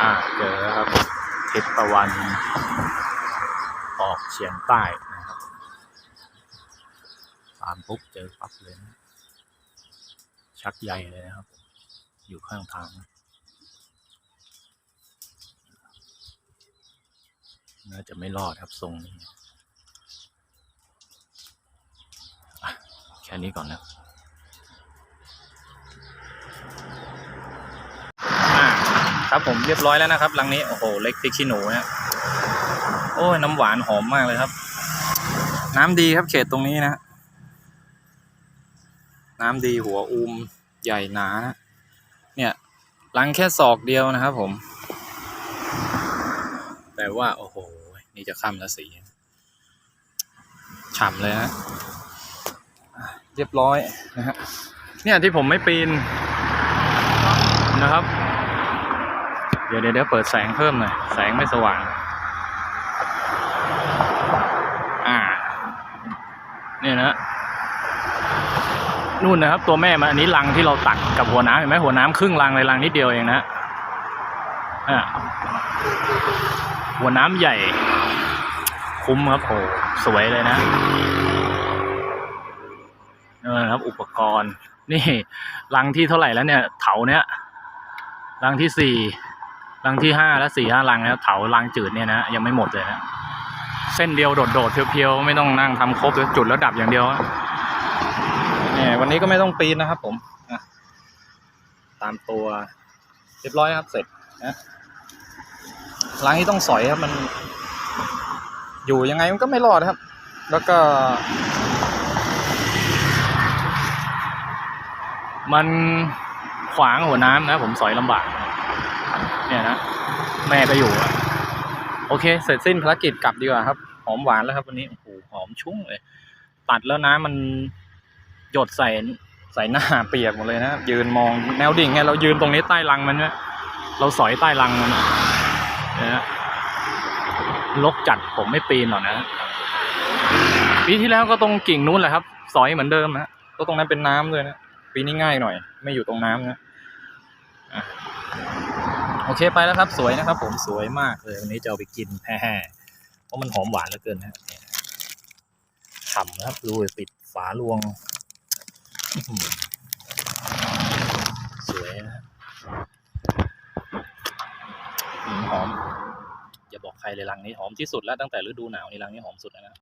อ่าเจอแล้วครับทิศตะวัน ออกเฉียงใต้นะครับตามปุ๊บเจอปั๊บเลยนะชักใหญ่เลยนะครับ อยู่ข้างทางน่าจะไม่รอดครับทรงนี้แค่นี้ก่อนนะอ่า ครับผมเรียบร้อยแล้วนะครับลังนี้โอ้โหเล็กพริกขี้หนูนะโอ้ยน้ำหวานหอมมากเลยครับ น้ำดีครับเขตตรงนี้นะ น้ำดีหัวอูมใหญ่หนานะเนี่ยลังแค่ศอกเดียวนะครับผม แต่ว่า โอ้โห นี่จะค่ำแล้วสีฉ่ำเลยนะเรียบร้อยนะฮะเนี่ยที่ผมไม่ปีนนะครับ เดี๋ยวเดี๋ยวเปิดแสงเพิ่มหน่อย แสงไม่สว่าง อ่า เนี่ยนะ นู่นนะครับ ตัวแม่มันอันนี้รังที่เราตักกับหัวน้ำเห็นไหมหัวน้ำครึ่งรังเลยรังนิดเดียวเองนะอ่าหัวน้ำใหญ่ คุ้มครับโหสวยเลยนะนี่นครับ อุปกรณ์ นี่รังที่เท่าไหร่แล้วเนี่ย เถาเนี้ยรังที่สี่ รังที่ห้าและสี่ห้ารังแล้วเถารังจืดเนี่ยนะยังไม่หมดเลยนะเส้นเดียวโดดๆเพียวๆไม่ต้องนั่งทำครบเลยจุดแล้วดับอย่างเดียวเนี่ยวันนี้ก็ไม่ต้องปีนนะครับผมตามตัวเรียบร้อยครับเสร็จนะล้างนี้ต้องสอยครับมัน อยู่ยังไงมันก็ไม่รอดครับ แล้วก็ มันขวางหัวน้ำนะผมสอยลำบาก เนี่ยนะแม่ก็อยู่อะโอเค เสร็จสิ้นภารกิจกลับดีกว่าครับ หอมหวานแล้วครับวันนี้โอ้โหหอมชุ่งเลยตัดแล้วน้ำมันหยดใส่ใส่หน้าเปียกหมดเลยนะยืนมองแนวดิ่งไงเรายืนตรงนี้ใต้รังมันเนี่ยเราสอยใต้รังมันนะฮะลกจัดผมไม่ปีนหรอกนะปีที่แล้วก็ตรงกิ่งนู้นแหละครับ สอยเหมือนเดิมนะก็ตรงนั้นเป็นน้ำเลยนะปีนี้ง่ายหน่อย ไม่อยู่ตรงน้ำนะ โอเคไปแล้วครับ สวยนะครับ ผมสวยมากเลยวันนี้จะเอาไปกินแฮ่เพราะมันหอมหวานเหลือเกินนะเนี่ยฉ่ำนะครับดูปิดฝาลวง สวยนะหอมอย่าบอกใครเลยรังนี้หอมที่สุดแล้วตั้งแต่ฤดูหนาวนี่รังนี้หอมสุดแล้วนะ